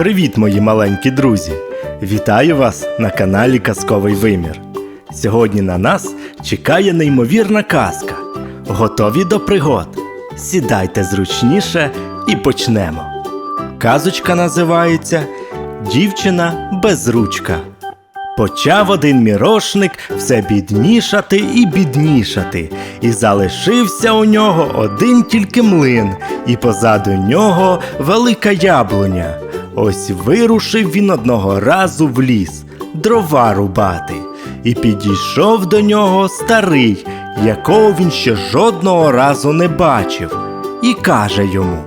Привіт, мої маленькі друзі! Вітаю вас на каналі Казковий Вимір. Сьогодні на нас чекає неймовірна казка. Готові до пригод? Сідайте зручніше і почнемо. Казочка називається Дівчина без ручка. Почав один мірошник все біднішати і біднішати, і залишився у нього один тільки млин, і позаду нього велика яблуня. Ось вирушив він одного разу в ліс дрова рубати, і підійшов до нього старий, якого він ще жодного разу не бачив, і каже йому.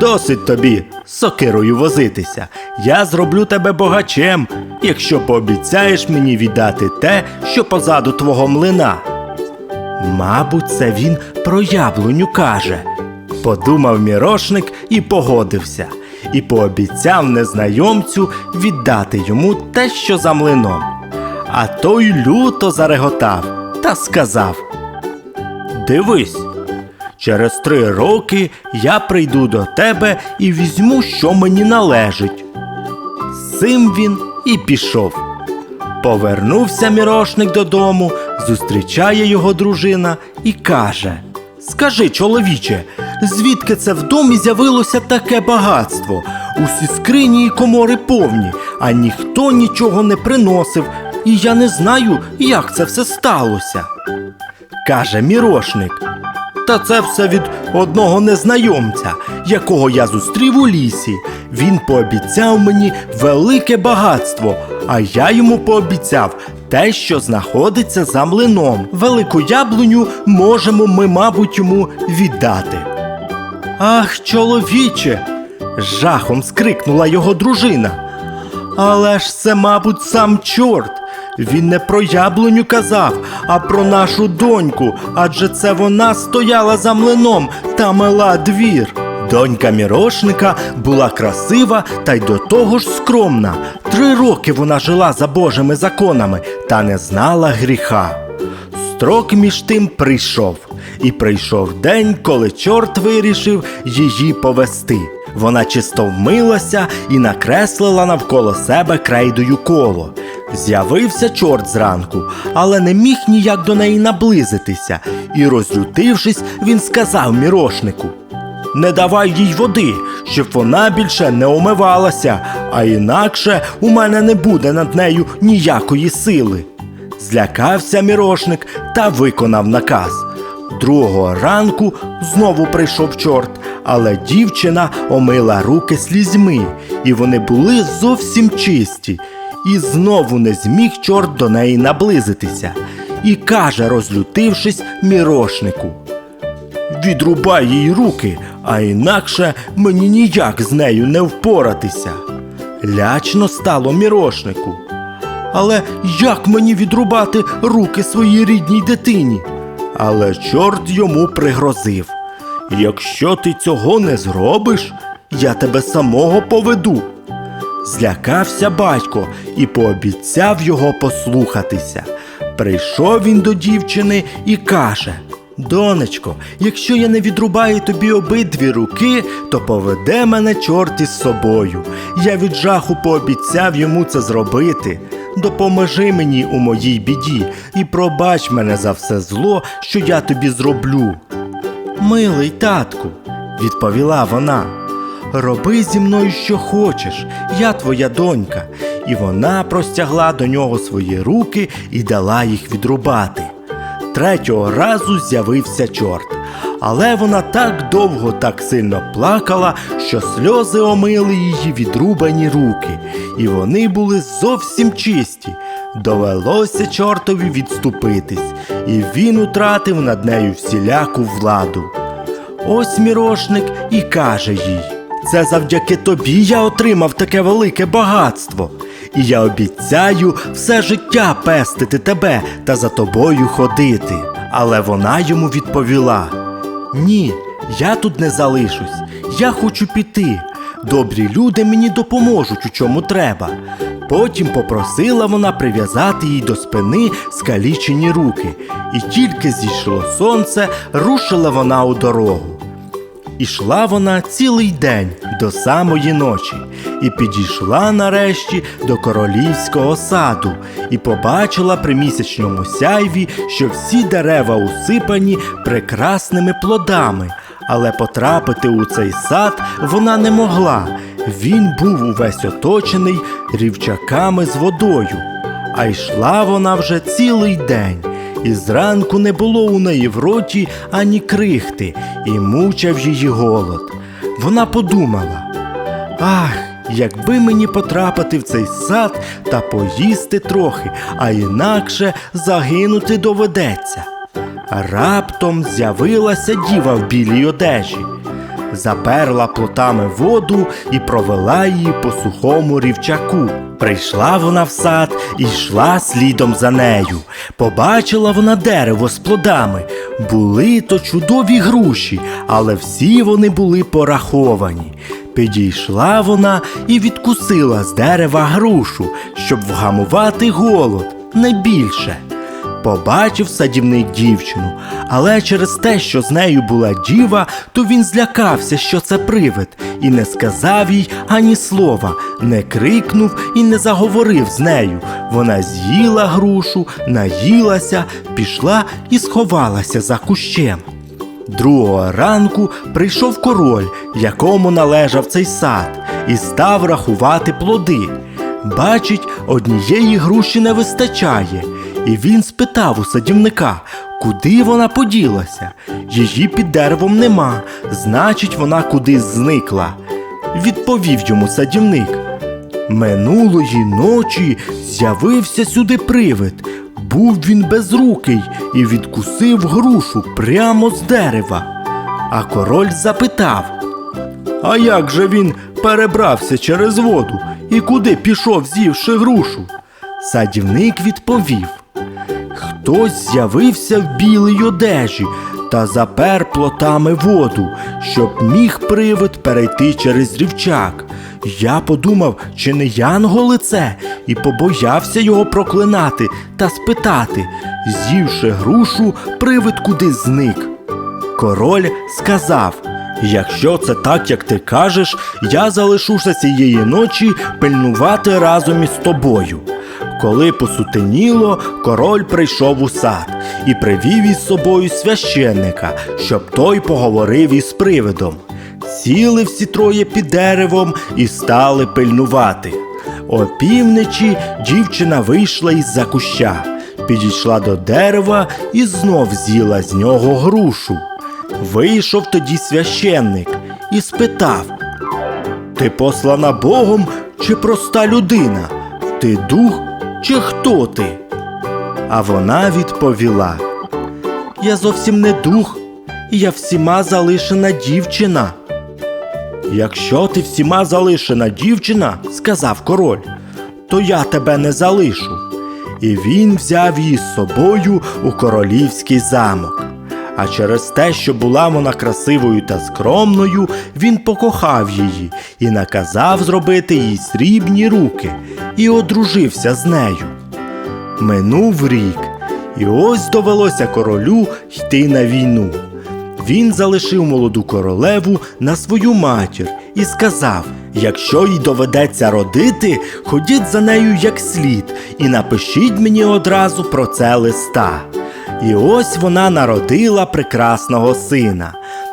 Досить тобі сокирою возитися. Я зроблю тебе богачем, якщо пообіцяєш мені віддати те, що позаду твого млина. Мабуть, це він про яблуню каже. Подумав мірошник і погодився, і пообіцяв незнайомцю віддати йому те, що за млином. А той люто зареготав та сказав: Дивись, Через три роки я прийду до тебе і візьму, що мені належить. З цим він і пішов. Повернувся мірошник додому, зустрічає його дружина і каже: Скажи, чоловіче, звідки це в домі з'явилося таке багатство? Усі скрині і комори повні, а ніхто нічого не приносив, і я не знаю, як це все сталося. Каже мірошник. Та це все від одного незнайомця, якого я зустрів у лісі. Він пообіцяв мені велике багатство, а я йому пообіцяв те, що знаходиться за млином. Велику яблуню можемо ми, мабуть, йому віддати. Ах, чоловіче. жахом скрикнула його дружина. Але ж це, мабуть, сам чорт. Він не про яблуню казав, а про нашу доньку, адже це вона стояла за млином та мила двір. Донька мірошника була красива та й до того ж скромна. Три роки вона жила за Божими законами та не знала гріха. Строк між тим прийшов, і прийшов день, коли чорт вирішив її повести. Вона чисто вмилася і накреслила навколо себе крейдою коло. З'явився чорт зранку, але не міг ніяк до неї наблизитися, і, розлютившись, він сказав мірошнику: Не давай їй води, щоб вона більше не омивалася, а інакше у мене не буде над нею ніякої сили. Злякався мірошник та виконав наказ. Другого ранку знову прийшов чорт, але дівчина омила руки слізьми, і вони були зовсім чисті. І знову не зміг чорт до неї наблизитися, і каже, розлютившись, мірошнику. Відрубай їй руки, а інакше мені ніяк з нею не впоратися. Лячно стало мірошнику. Але як мені відрубати руки своїй рідній дитині? Але чорт йому пригрозив. Якщо ти цього не зробиш, я тебе самого поведу. Злякався батько і пообіцяв його послухатися. Прийшов він до дівчини і каже: Донечко, якщо я не відрубаю тобі обидві руки, то поведе мене чорт із собою. Я від жаху пообіцяв йому це зробити. Допоможи мені у моїй біді і пробач мене за все зло, що я тобі зроблю. Милий татку, відповіла вона. Роби зі мною, що хочеш, я твоя донька. І вона простягла до нього свої руки і дала їх відрубати. Третього разу з'явився чорт, але вона так довго, так сильно плакала, що сльози омили її відрубані руки, і вони були зовсім чисті. Довелося чортові відступитись, і він утратив над нею всіляку владу. Ось мірошник і каже їй. Це завдяки тобі я отримав таке велике багатство. І я обіцяю все життя пестити тебе та за тобою ходити. Але вона йому відповіла: Ні, я тут не залишусь, я хочу піти. Добрі люди мені допоможуть, у чому треба. Потім попросила вона прив'язати їй до спини скалічені руки, і тільки зійшло сонце, рушила вона у дорогу. Ішла вона цілий день до самої ночі, і підійшла нарешті до королівського саду, і побачила при місячному сяйві, що всі дерева усипані прекрасними плодами, але потрапити у цей сад вона не могла. Він був увесь оточений рівчаками з водою. А йшла вона вже цілий день, і зранку не було у неї в роті ані крихти, і мучав її голод. Вона подумала: ах, якби мені потрапити в цей сад та поїсти трохи, а інакше загинути доведеться. Раптом з'явилася діва в білій одежі, заперла плотами воду і провела її по сухому рівчаку. Прийшла вона в сад і йшла слідом за нею. Побачила вона дерево з плодами. Були то чудові груші, але всі вони були пораховані. Підійшла вона і відкусила з дерева грушу, щоб вгамувати голод, не більше. Побачив садівник дівчину, але через те, що з нею була діва, то він злякався, що це привид, і не сказав їй ані слова, не крикнув і не заговорив з нею. Вона з'їла грушу, наїлася, пішла і сховалася за кущем. Другого ранку прийшов король, якому належав цей сад, і став рахувати плоди. Бачить, однієї груші не вистачає, і він спитав у садівника, куди вона поділася. Її під деревом нема, значить, вона кудись зникла. Відповів йому садівник. Минулої ночі з'явився сюди привид. Був він безрукий і відкусив грушу прямо з дерева. А король запитав: А як же він перебрався через воду і куди пішов, з'ївши грушу? Садівник відповів: Хтось з'явився в білій одежі та запер плотами воду, щоб міг привид перейти через рівчак. Я подумав, чи не янголи це, і побоявся його проклинати та спитати, з'ївши грушу, привид куди зник. Король сказав: Якщо це так, як ти кажеш, я залишуся цієї ночі пильнувати разом із тобою. Коли посутеніло, король прийшов у сад і привів із собою священника, щоб той поговорив із привидом. Сіли всі троє під деревом і стали пильнувати. Опівночі дівчина вийшла із за куща, підійшла до дерева і знов з'їла з нього грушу. Вийшов тоді священник і спитав: Ти послана Богом чи проста людина? Ти дух чи хто ти? А вона відповіла: Я зовсім не дух, я всіма залишена дівчина. Якщо ти всіма залишена дівчина, сказав король, то я тебе не залишу. І він взяв її з собою у королівський замок. А через те, що була вона красивою та скромною, він покохав її і наказав зробити їй срібні руки і одружився з нею. Минув рік, і ось довелося королю йти на війну. Він залишив молоду королеву на свою матір і сказав: якщо їй доведеться родити, ходіть за нею як слід, і напишіть мені одразу про це листа. І ось вона народила прекрасного сина.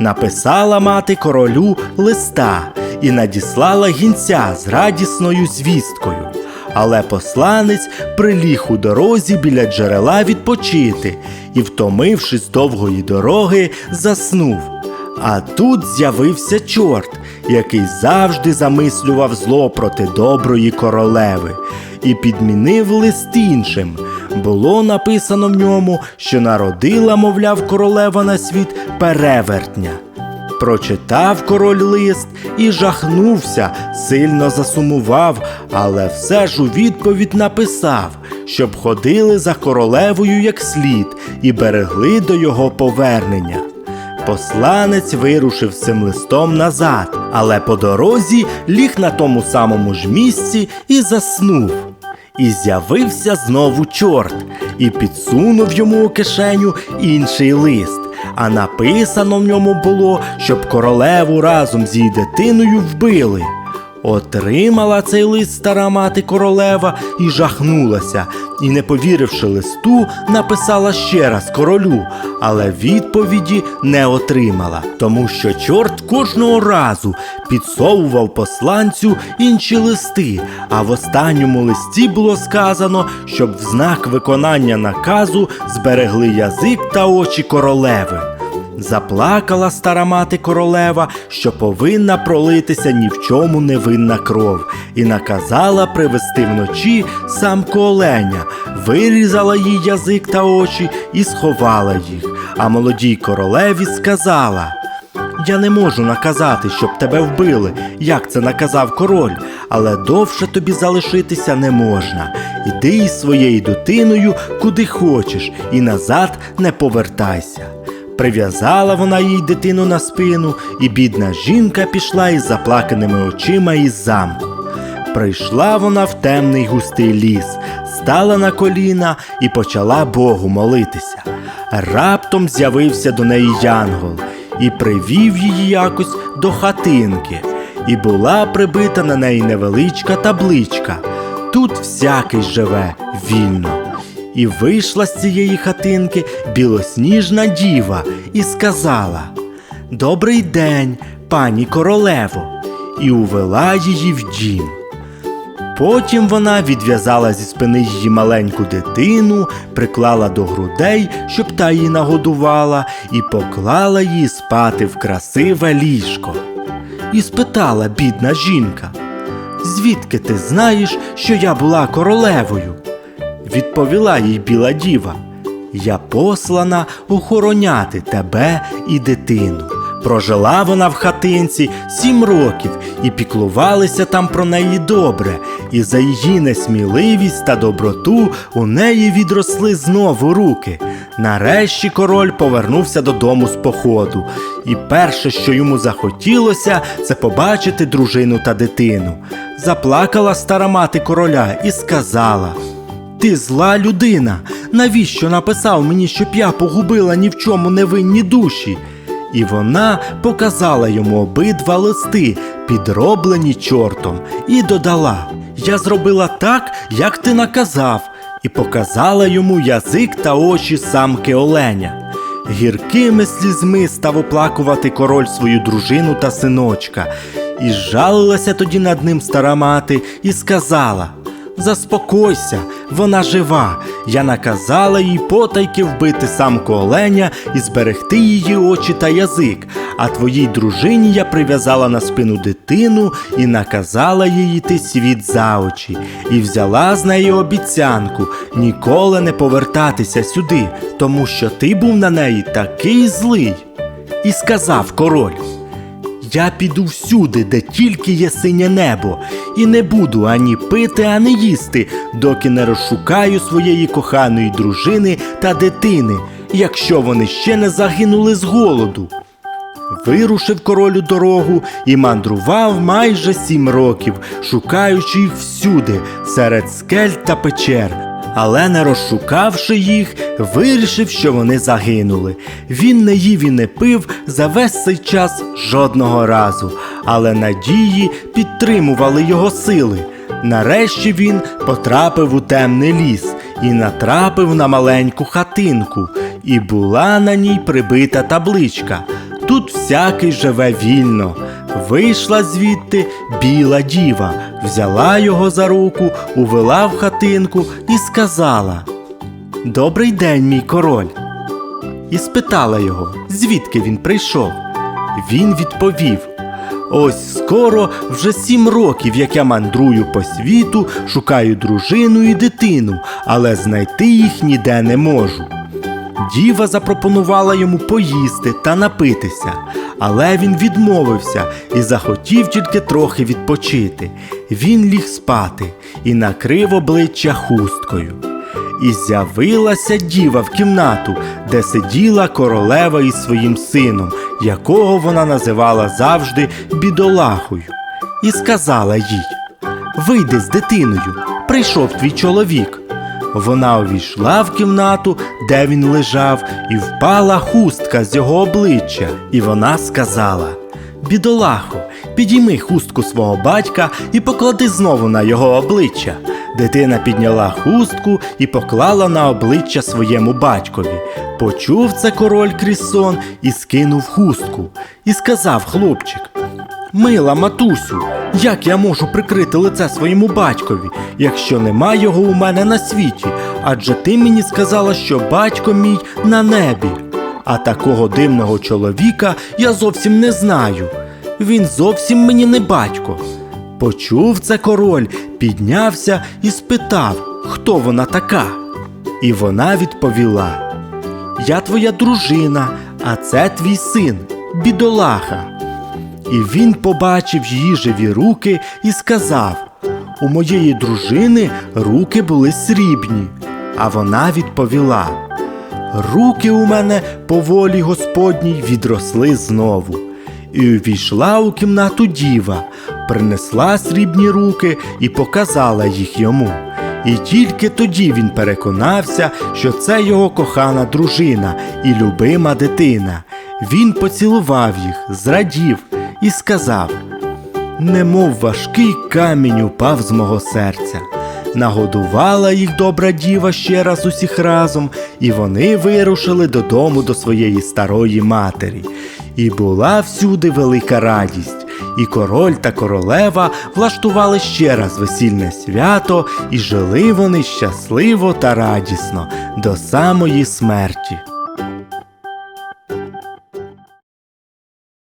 Написала мати королю листа і надіслала гінця з радісною звісткою. Але посланець приліг у дорозі біля джерела відпочити і, втомившись довгої дороги, заснув. А тут з'явився чорт, який завжди замислював зло проти доброї королеви, і підмінив лист іншим. Було написано в ньому, що народила, мовляв, королева на світ перевертня. Прочитав король лист і жахнувся, сильно засумував, але все ж у відповідь написав, щоб ходили за королевою як слід і берегли до його повернення. Посланець вирушив цим листом назад, але по дорозі ліг на тому самому ж місці і заснув. І з'явився знову чорт і підсунув йому у кишеню інший лист. А написано в ньому було, щоб королеву разом з її дитиною вбили. Отримала цей лист стара мати королева і жахнулася, і, не повіривши листу, написала ще раз королю, але відповіді не отримала, тому що чорт кожного разу підсовував посланцю інші листи, а в останньому листі було сказано, щоб в знак виконання наказу зберегли язик та очі королеви. Заплакала стара мати королева, що повинна пролитися ні в чому невинна кров, і наказала привести вночі самку оленя, вирізала їй язик та очі і сховала їх. А молодій королеві сказала: Я не можу наказати, щоб тебе вбили, як це наказав король, але довше тобі залишитися не можна. Іди із своєю дитиною куди хочеш, і назад не повертайся. Прив'язала вона їй дитину на спину, і бідна жінка пішла із заплаканими очима із замку. Прийшла вона в темний густий ліс, стала на коліна і почала Богу молитися. Раптом з'явився до неї янгол і привів її якось до хатинки, і була прибита на неї невеличка табличка. Тут всякий живе вільно. І вийшла з цієї хатинки білосніжна діва і сказала: Добрий день, пані королево, і увела її в дім. Потім вона відв'язала зі спини її маленьку дитину, приклала до грудей, щоб та її нагодувала, і поклала її спати в красиве ліжко. І спитала бідна жінка: Звідки ти знаєш, що я була королевою? Відповіла їй біла діва. Я послана охороняти тебе і дитину. Прожила вона в хатинці сім років і піклувалися там про неї добре, і за її несміливість та доброту у неї відросли знову руки. Нарешті король повернувся додому з походу, і перше, що йому захотілося, це побачити дружину та дитину. Заплакала стара мати короля і сказала. Ти зла людина. Навіщо написав мені, щоб я погубила ні в чому невинні душі? І вона показала йому обидва листи, підроблені чортом, і додала: Я зробила так, як ти наказав, і показала йому язик та очі самки оленя. Гіркими слізьми став оплакувати король свою дружину та синочка, і жалилася тоді над ним стара мати, і сказала. Заспокойся, вона жива. Я наказала їй потайки вбити самку оленя і зберегти її очі та язик. А твоїй дружині я прив'язала на спину дитину і наказала їй йти світ за очі, і взяла з неї обіцянку ніколи не повертатися сюди, тому що ти був на неї такий злий. І сказав король. Я піду всюди, де тільки є синє небо, і не буду ані пити, ані їсти, доки не розшукаю своєї коханої дружини та дитини, якщо вони ще не загинули з голоду. Вирушив королю дорогу і мандрував майже сім років, шукаючи їх всюди, серед скель та печер. Але не розшукавши їх, вирішив, що вони загинули. Він не їв і не пив за весь цей час жодного разу, але надії підтримували його сили. Нарешті він потрапив у темний ліс і натрапив на маленьку хатинку, і була на ній прибита табличка. Тут всякий живе вільно. Вийшла звідти біла діва, взяла його за руку, увела в хатинку і сказала: Добрий день, мій король. І спитала його, звідки він прийшов. Він відповів: Ось скоро вже сім років, як я мандрую по світу, шукаю дружину і дитину, але знайти їх ніде не можу. Діва запропонувала йому поїсти та напитися, але він відмовився і захотів тільки трохи відпочити. Він ліг спати і накрив обличчя хусткою. І з'явилася діва в кімнату, де сиділа королева із своїм сином, якого вона називала завжди бідолахою, і сказала їй: Вийди з дитиною, прийшов твій чоловік. Вона увійшла в кімнату, де він лежав, і впала хустка з його обличчя. І вона сказала: Бідолахо, підійми хустку свого батька і поклади знову на його обличчя. Дитина підняла хустку і поклала на обличчя своєму батькові. Почув це король крізь сон і скинув хустку. І сказав хлопчик: Мила матусю, як я можу прикрити лице своєму батькові, якщо нема його у мене на світі? Адже ти мені сказала, що батько мій на небі. А такого дивного чоловіка я зовсім не знаю. Він зовсім мені не батько. Почув це король, піднявся і спитав, хто вона така. І вона відповіла: Я твоя дружина, а це твій син, бідолаха. І він побачив її живі руки і сказав: У моєї дружини руки були срібні. А вона відповіла: Руки у мене по волі Господній відросли знову. І увійшла у кімнату діва, принесла срібні руки і показала їх йому. І тільки тоді він переконався, що це його кохана дружина і любима дитина. Він поцілував їх, зрадів і сказав: Немов важкий камінь упав з мого серця. Нагодувала їх добра діва ще раз усіх разом, і вони вирушили додому до своєї старої матері. І була всюди велика радість, і король та королева влаштували ще раз весільне свято, і жили вони щасливо та радісно до самої смерті.